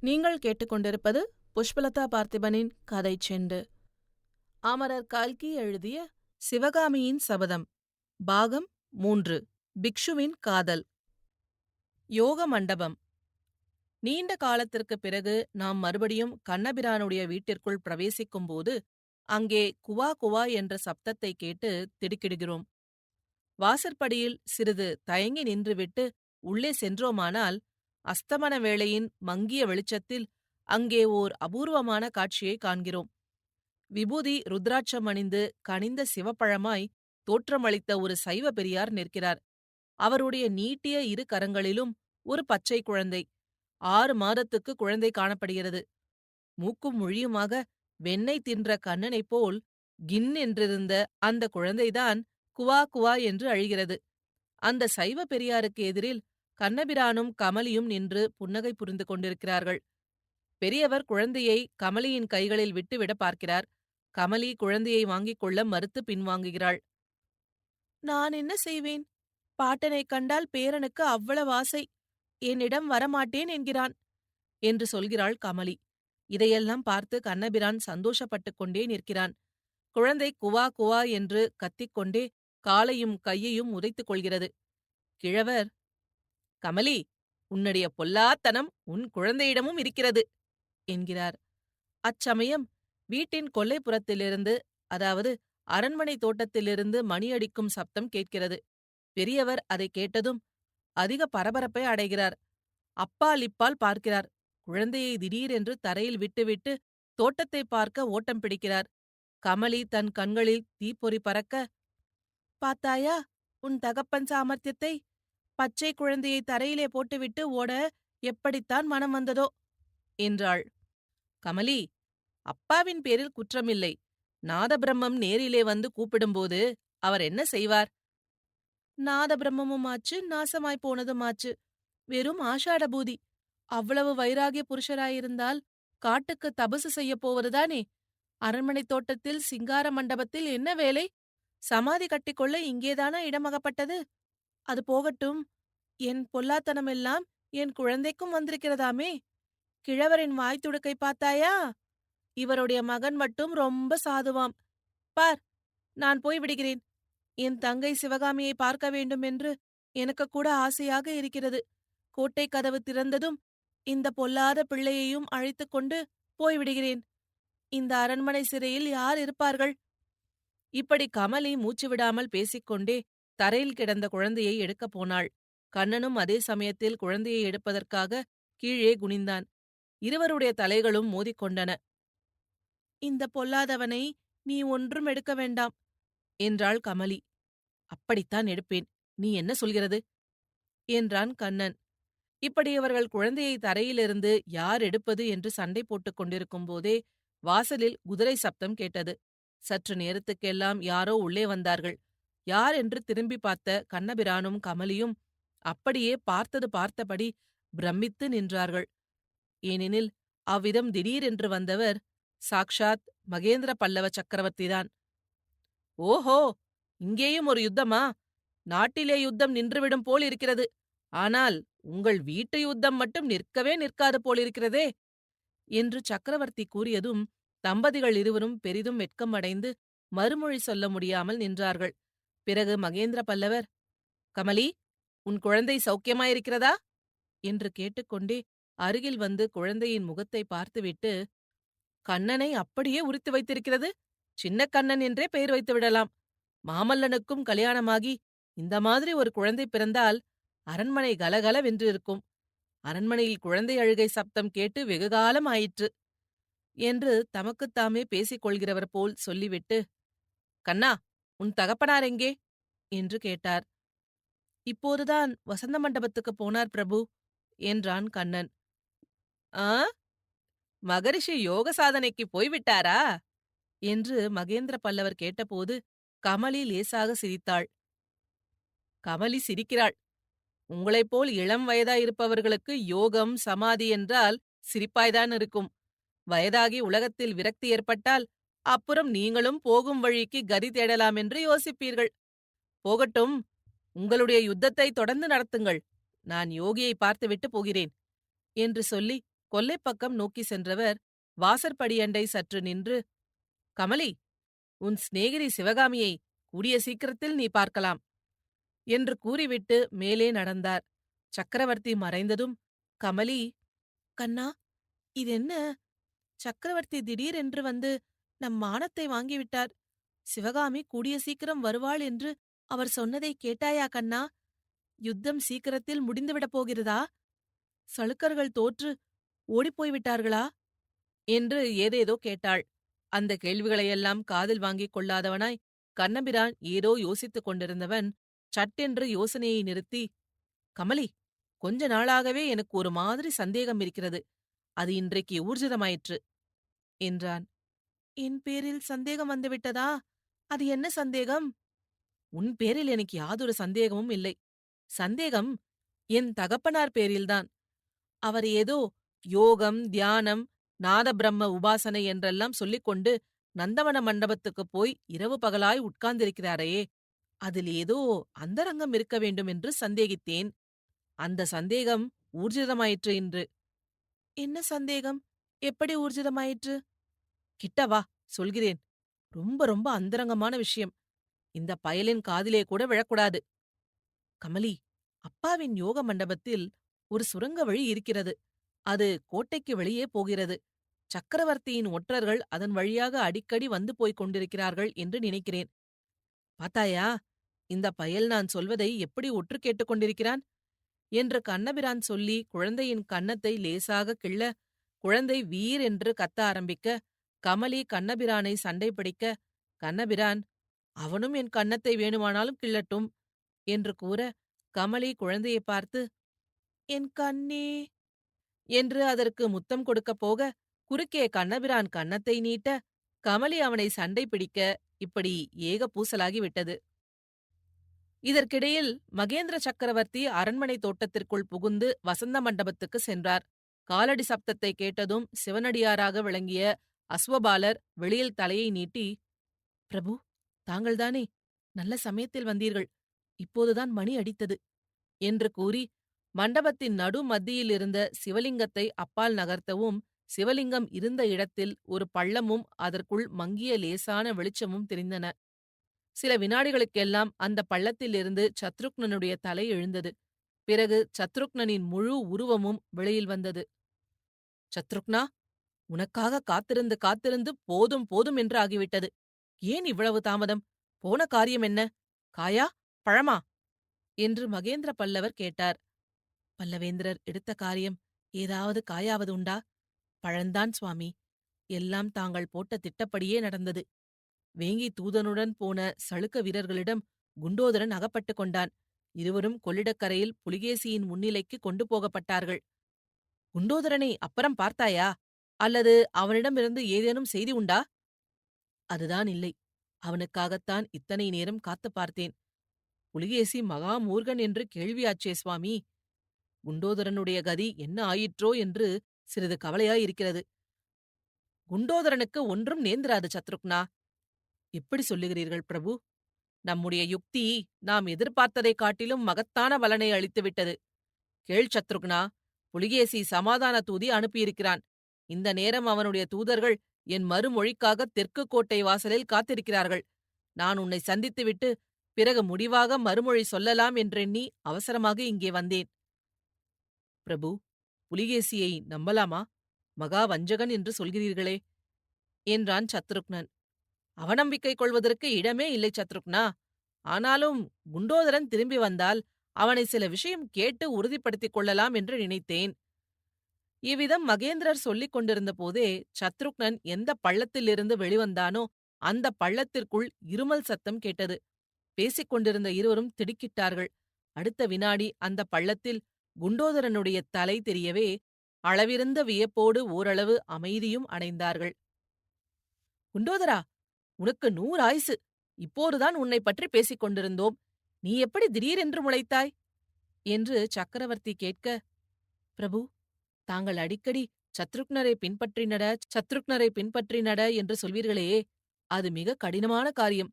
நீங்கள் கேட்டுக்கொண்டிருப்பது புஷ்பலதா பார்த்திபனின் கதை செண்டு. அமரர் கல்கி எழுதிய சிவகாமியின் சபதம் பாகம் மூன்று பிக்ஷுவின் காதல். யோக மண்டபம். நீண்ட காலத்திற்குப் பிறகு நாம் மறுபடியும் கண்ணபிரானுடைய வீட்டிற்குள் பிரவேசிக்கும்போது அங்கே குவா குவா என்ற சப்தத்தை கேட்டு திடுக்கிடுகிறோம். வாசற்படியில் சிறிது தயங்கி நின்றுவிட்டு உள்ளே சென்றோமானால் அஸ்தமன வேளையின் மங்கிய வெளிச்சத்தில் அங்கே ஓர் அபூர்வமான காட்சியை காண்கிறோம். விபூதி ருத்ராட்சம் அணிந்து கனிந்த சிவப்பழமாய் தோற்றமளித்த ஒரு சைவ பெரியார் நிற்கிறார். அவருடைய நீட்டிய இரு கரங்களிலும் ஒரு பச்சை குழந்தை. ஆறு மாதத்துக்கு குழந்தை காணப்படுகிறது. மூக்கும் மொழியுமாக வெண்ணெய் தின்ற கண்ணனைப் போல் கின் என்றிருந்த அந்த குழந்தைதான் குவா குவா என்று அழிகிறது. அந்த சைவ பெரியாருக்கு எதிரில் கண்ணபிரானும் கமலியும் நின்று புன்னகை புரிந்து கொண்டிருக்கிறார்கள். பெரியவர் குழந்தையை கமலியின் கைகளில் விட்டுவிட பார்க்கிறார். கமலி குழந்தையை வாங்கிக் கொள்ள மறுத்து பின்வாங்குகிறாள். நான் என்ன செய்வேன்? பாட்டனைக் கண்டால் பேரனுக்கு அவ்வளவு ஆசை. என்னிடம் வரமாட்டேன் என்கிறான் என்று சொல்கிறாள் கமலி. இதையெல்லாம் பார்த்து கண்ணபிரான் சந்தோஷப்பட்டுக் கொண்டே நிற்கிறான். குழந்தை குவா குவா என்று கத்திக்கொண்டே காலையும் கையையும் உதைத்துக் கொள்கிறது. கிழவர் கமலி உன்னுடைய பொல்லாத்தனம் உன் குழந்தையிடமும் இருக்கிறது என்கிறார். அச்சமயம் வீட்டின் கொல்லைப்புறத்திலிருந்து அதாவது அரண்மனை தோட்டத்திலிருந்து மணியடிக்கும் சப்தம் கேட்கிறது. பெரியவர் அதை கேட்டதும் அதிக பரபரப்பை அடைகிறார். அப்பால் இப்பால் பார்க்கிறார். குழந்தையை திடீரென்று தரையில் விட்டுவிட்டு தோட்டத்தை பார்க்க ஓட்டம் பிடிக்கிறார். கமலி தன் கண்களில் தீப்பொறி பறக்க பாத்தாயா உன் தகப்பன் சாமர்த்தியத்தை? பச்சை குழந்தையை தரையிலே போட்டுவிட்டு ஓட எப்படித்தான் மனம் வந்ததோ? என்றாள். கமலி அப்பாவின் பேரில் குற்றமில்லை. நாதபிரம்மம் நேரிலே வந்து கூப்பிடும்போது அவர் என்ன செய்வார்? நாதபிரம்மமும் ஆச்சு நாசமாய் போனதும் ஆச்சு. வெறும் ஆஷாடபூதி. அவ்வளவு வைராகிய புருஷராயிருந்தால் காட்டுக்கு தபசு செய்யப் போவதுதானே? அரண்மனை தோட்டத்தில் சிங்கார மண்டபத்தில் என்ன வேலை? சமாதி கட்டிக்கொள்ள இங்கேதானா இடமகப்பட்டது? அது போகட்டும். என் பொல்லாத்தனமெல்லாம் என் குழந்தைக்கும் வந்திருக்கிறதாமே. கிழவரின் வாய் துடுக்கை பார்த்தாயா? இவருடைய மகன் மட்டும் ரொம்ப சாதுவாம். பார் நான் போய் விடுகிறேன். என் தங்கை சிவகாமியை பார்க்க வேண்டும் என்று எனக்கு கூட ஆசையாக இருக்கிறது. கோட்டை கதவு திறந்ததும் இந்த பொல்லாத பிள்ளையையும் அழைத்துக் கொண்டு போய்விடுகிறேன் இந்த அரண்மனை சிறையில் யார் இருப்பார்கள்? இப்படி கமலி மூச்சு விடாமல் பேசிக்கொண்டே தரையில் கிடந்த குழந்தையை எடுக்கப் போனாள். கண்ணனும் அதே சமயத்தில் குழந்தையை எடுப்பதற்காக கீழே குனிந்தான். இருவருடைய தலைகளும் மோதிக்கொண்டன. இந்த பொல்லாதவனை நீ ஒன்றும் எடுக்க வேண்டாம் என்றாள் கமலி. அப்படித்தான் எடுப்பேன். நீ என்ன சொல்கிறது? என்றான் கண்ணன். இப்படி அவர்கள் குழந்தையை தரையிலிருந்து யார் எடுப்பது? என்று சண்டை போட்டுக் கொண்டிருக்கும் போதே வாசலில் குதிரை சப்தம் கேட்டது. சற்று நேரத்துக்கெல்லாம் யாரோ உள்ளே வந்தார்கள். யார் என்று திரும்பி பார்த்த கண்ணபிரானும் கமலியும் அப்படியே பார்த்தது பார்த்தபடி பிரமித்து நின்றார்கள். ஏனெனில் அவ்விதம் திடீரென்று வந்தவர் சாக்ஷாத் மகேந்திர பல்லவ சக்கரவர்த்திதான். ஓஹோ! இங்கேயும் ஒரு யுத்தமா? நாட்டிலே யுத்தம் நின்றுவிடும் போல் இருக்கிறது. ஆனால் உங்கள் வீட்டு யுத்தம் மட்டும் நிற்கவே நிற்காது போலிருக்கிறதே என்று சக்கரவர்த்தி கூறியதும் தம்பதிகள் இருவரும் பெரிதும் வெட்கம் அடைந்து மறுமொழி சொல்ல முடியாமல் நின்றார்கள். பிறகு மகேந்திர பல்லவர் கமலி உன் குழந்தை சௌக்கியமாயிருக்கிறதா என்று கேட்டுக்கொண்டே அருகில் வந்து குழந்தையின் முகத்தை பார்த்துவிட்டு கண்ணனை அப்படியே உரித்து வைத்திருக்கிறது. சின்ன கண்ணன் என்றே பெயர் வைத்து விடலாம். மாமல்லனுக்கும் கல்யாணமாகி இந்த மாதிரி ஒரு குழந்தை பிறந்தால் அரண்மனை கலகலவென்றிருக்கும் அரண்மனையில் குழந்தை அழுகை சப்தம் கேட்டு வெகுகாலம் ஆயிற்று என்று தமக்குத்தாமே பேசிக் கொள்கிறவர் போல் சொல்லிவிட்டு கண்ணா உன் தகப்பனார் எங்கே? என்று கேட்டார். இப்போதுதான் வசந்த மண்டபத்துக்குப் போனார் பிரபு என்றான் கண்ணன். ஆ? மகரிஷி யோக சாதனைக்கு போய்விட்டாரா? என்று மகேந்திர பல்லவர் கேட்டபோது கமலி லேசாக சிரித்தாள். கமலி சிரிக்கிறாள். உங்களைப் போல் இளம் வயதாயிருப்பவர்களுக்கு யோகம் சமாதி என்றால் சிரிப்பாய்தான் இருக்கும். வயதாகி உலகத்தில் விரக்தி ஏற்பட்டால் அப்புறம் நீங்களும் போகும் வழிக்கு கதி தேடலாம் என்று யோசிப்பீர்கள். போகட்டும் உங்களுடைய யுத்தத்தை தொடர்ந்து நடத்துங்கள். நான் யோகியை பார்த்துவிட்டு போகிறேன் என்று சொல்லி கொல்லைப்பக்கம் நோக்கி சென்றவர் வாசற்படியண்டை சற்று நின்று கமலி உன் சிநேகிரி சிவகாமியை கூடிய சீக்கிரத்தில் நீ பார்க்கலாம் என்று கூறிவிட்டு மேலே நடந்தார். சக்கரவர்த்தி மறைந்ததும் கமலி கண்ணா இதென்ன சக்கரவர்த்தி திடீரென்று வந்து நம் மானத்தை வாங்கிவிட்டார். சிவகாமி கூடிய சீக்கிரம் வருவாள் என்று அவர் சொன்னதை கேட்டாயா கண்ணா? யுத்தம் சீக்கிரத்தில் முடிந்துவிடப் போகிறதா? சளுக்கர்கள் தோற்று ஓடிப்போய்விட்டார்களா என்று ஏதேதோ கேட்டாள். அந்த கேள்விகளையெல்லாம் காதில் வாங்கிக் கொள்ளாதவனாய் கண்ணபிரான் ஏதோ யோசித்துக் கொண்டிருந்தவன் சட்டென்று யோசனையை நிறுத்தி கமலி கொஞ்ச நாளாகவே எனக்கு ஒரு மாதிரி சந்தேகம் இருக்கிறது. அது இன்றைக்கு ஊர்ஜிதமாயிற்று என்றான். என் பேரில் சந்தேகம் வந்துவிட்டதா அது என்ன சந்தேகம்? உன் பேரில் எனக்கு யாதொரு சந்தேகமும் இல்லை. சந்தேகம் என் தகப்பனார் பேரில்தான். அவர் ஏதோ யோகம் தியானம் நாதபிரம்ம உபாசனை என்றெல்லாம் சொல்லிக்கொண்டு நந்தவன மண்டபத்துக்குப் போய் இரவு பகலாய் உட்கார்ந்திருக்கிறாரே அதில் ஏதோ அந்தரங்கம் இருக்க வேண்டும் என்று சந்தேகித்தேன். அந்த சந்தேகம் ஊர்ஜிதமாயிற்று இன்று. என்ன சந்தேகம்? எப்படி ஊர்ஜிதமாயிற்று? கிட்ட வா சொல்கிறேன். ரொம்ப ரொம்ப அந்தரங்கமான விஷயம். இந்த பயலின் காதிலே கூட விழக்கூடாது. கமலி அப்பாவின் யோக மண்டபத்தில் ஒரு சுரங்க வழி இருக்கிறது. அது கோட்டைக்கு வெளியே போகிறது. சக்கரவர்த்தியின் ஒற்றர்கள் அதன் வழியாக அடிக்கடி வந்து போய்க் கொண்டிருக்கிறார்கள் என்று நினைக்கிறேன். பாத்தாயா இந்த பயல் நான் சொல்வதை எப்படி ஒற்று கேட்டுக் கொண்டிருக்கிறான்? என்று கண்ணபிரான் சொல்லி குழந்தையின் கன்னத்தை லேசாக கிள்ள குழந்தை வீர் என்று கத்த ஆரம்பிக்க கமலி கண்ணபிரானை சண்டை பிடிக்க கண்ணபிரான் அவனும் என் கன்னத்தை வேணுமானாலும் கிள்ளட்டும் என்று கூற கமலி குழந்தையை பார்த்து என் கண்ணே என்று அதற்கு முத்தம் கொடுக்கப் போக குறுக்கே கண்ணபிரான் கன்னத்தை நீட்ட கமலி அவனை சண்டை பிடிக்க இப்படி ஏக பூசலாகி விட்டது. இதற்கிடையில் மகேந்திர சக்கரவர்த்தி அரண்மனை தோட்டத்திற்குள் புகுந்து வசந்த மண்டபத்துக்கு சென்றார். காலடி சப்தத்தை கேட்டதும் சிவனடியாராக விளங்கிய அஸ்வபாலர் வெளியில் தலையை நீட்டி பிரபு தாங்கள்தானே நல்ல சமயத்தில் வந்தீர்கள். இப்போதுதான் மணி அடித்தது என்று கூறி மண்டபத்தின் நடு மத்தியில் இருந்த சிவலிங்கத்தை அப்பால் நகர்த்தவும் சிவலிங்கம் இருந்த இடத்தில் ஒரு பள்ளமும் அதற்குள் மங்கிய லேசான வெளிச்சமும் தெரிந்தன. சில வினாடிகளுக்கெல்லாம் அந்த பள்ளத்திலிருந்து சத்ருக்னனுடைய தலை எழுந்தது. பிறகு சத்ருக்னனின் முழு உருவமும் வெளியில் வந்தது. சத்ருக்னா உனக்காக காத்திருந்து காத்திருந்து போதும் போதும் என்று ஆகிவிட்டது. ஏன் இவ்வளவு தாமதம்? போன காரியம் என்ன? காயா? பழமா? என்று மகேந்திர பல்லவர் கேட்டார். பல்லவேந்திரர் எடுத்த காரியம் ஏதாவது காயாவது உண்டா? பழந்தான் சுவாமி. எல்லாம் தாங்கள் போட்ட திட்டப்படியே நடந்தது. வேங்கி தூதனுடன் போன சளுக்க வீரர்களிடம் குண்டோதரன் அகப்பட்டுக் கொண்டான். இருவரும் கொள்ளிடக்கரையில் புலிகேசியின் முன்னிலைக்கு கொண்டு போகப்பட்டார்கள். குண்டோதரனை அப்புறம் பார்த்தாயா? அல்லது அவனிடமிருந்து ஏதேனும் செய்தி உண்டா? அதுதான் இல்லை. அவனுக்காகத்தான் இத்தனை நேரம் காத்து பார்த்தேன். புலிகேசி மகாமூர்கன் என்று கேள்வியாச்சே சுவாமி. குண்டோதரனுடைய கதி என்ன ஆயிற்றோ என்று சிறிது கவலையாயிருக்கிறது. குண்டோதரனுக்கு ஒன்றும் நேந்திராது சத்ருக்னா. எப்படி சொல்லுகிறீர்கள் பிரபு. நம்முடைய யுக்தி நாம் எதிர்பார்த்ததைக் காட்டிலும் மகத்தான பலனை அளித்துவிட்டது. கேள் சத்ருக்னா. புலிகேசி சமாதான தூதி அனுப்பியிருக்கிறான். இந்த நேரம் அவனுடைய தூதர்கள் என் மறுமொழிக்காக தெற்கு கோட்டை வாசலில் காத்திருக்கிறார்கள். நான் உன்னை சந்தித்துவிட்டு பிறகு முடிவாக மறுமொழி சொல்லலாம் என்றெண்ணி அவசரமாக இங்கே வந்தேன். பிரபு புலிகேசியை நம்பலாமா? மகா வஞ்சகன் என்று சொல்கிறீர்களே என்றான் சத்ருக்னன். அவநம்பிக்கை கொள்வதற்கு இடமே இல்லை சத்ருக்னா. ஆனாலும் குண்டோதரன் திரும்பி வந்தால் அவனை சில விஷயம் கேட்டு உறுதிப்படுத்திக் கொள்ளலாம் என்று நினைத்தேன். இவ்விதம் மகேந்திரர் சொல்லிக் கொண்டிருந்த போதே சத்ருக்னன் எந்த பள்ளத்திலிருந்து வெளிவந்தானோ அந்த பள்ளத்திற்குள் இருமல் சத்தம் கேட்டது. பேசிக் கொண்டிருந்த இருவரும் திடுக்கிட்டார்கள். அடுத்த வினாடி அந்த பள்ளத்தில் குண்டோதரனுடைய தலை தெரியவே அளவிருந்த வியப்போடு ஓரளவு அமைதியும் அடைந்தார்கள். குண்டோதரா உனக்கு நூறு ஆயுசு. இப்போதுதான் உன்னை பற்றி பேசிக் கொண்டிருந்தோம். நீ எப்படி திடீரென்று முளைத்தாய்? என்று சக்கரவர்த்தி கேட்க பிரபு தாங்கள் அடிக்கடி சத்ருக்னரை பின்பற்றினட சத்ருக்னரை பின்பற்றினட என்று சொல்வீர்களே அது மிக கடினமான காரியம்.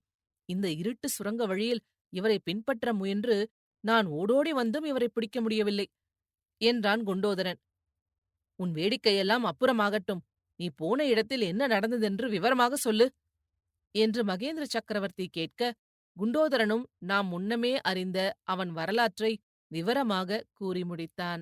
இந்த இருட்டு சுரங்க வழியில் இவரை பின்பற்ற முயன்று நான் ஓடோடி வந்தும் இவரை பிடிக்க முடியவில்லை என்றான் குண்டோதரன். உன் வேடிக்கையெல்லாம் அப்புறமாகட்டும் நீ போன இடத்தில் என்ன நடந்ததென்று விவரமாக சொல்லு என்று மகேந்திர சக்கரவர்த்தி கேட்க குண்டோதரனும் நாம் முன்னமே அறிந்த அவன் வரலாற்றை விவரமாக கூறி முடித்தான்.